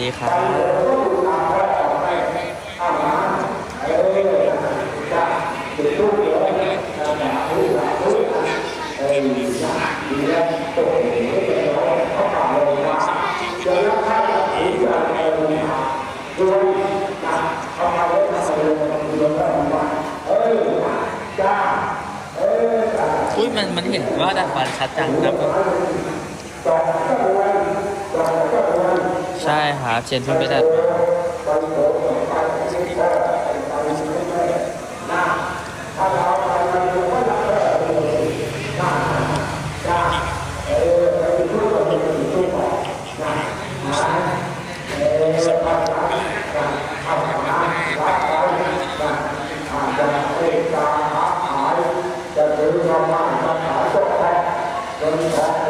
ดีครับอุ้ยมันมันเห็นว่าดัดฟันชัดจังครับ ใช่ครับเชนเพิ่งไปดัดมารู้กี่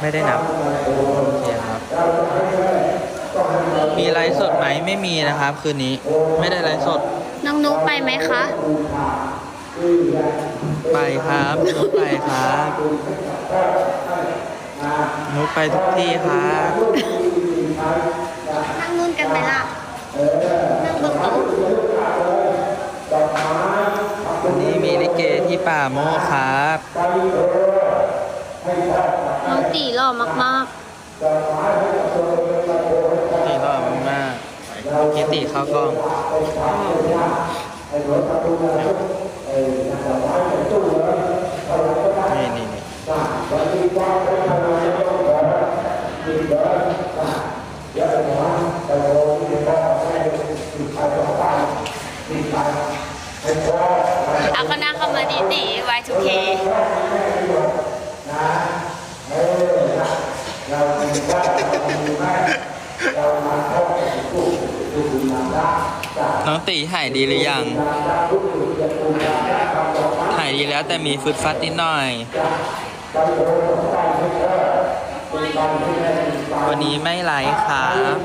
ไม่ได้นับโอเคครับ มีไลฟ์สดไหมไม่มีนะครับ คืนนี้ไม่ได้ไลฟ์สดน้องนุ๊กไปไหมคะ ไปครับนุกไปครับนุกไปทุกที่ครับนั่งนู่นกันไหมล่ะ นั่งบนโต๊ะวันนี้มีลิเกที่ป่าโมกครับ น้องตีหล่อมากตีรอบมากๆกิติเข้ากล้องนี่นี่นี่ๆเอาก็นั่งเข้ามาดีตี Y2K น้องตีหายดีหรือยัง หายดีแล้วแต่มีฟึดฟัดนิดหน่อย วันนี้ไม่ไลฟ์ครับ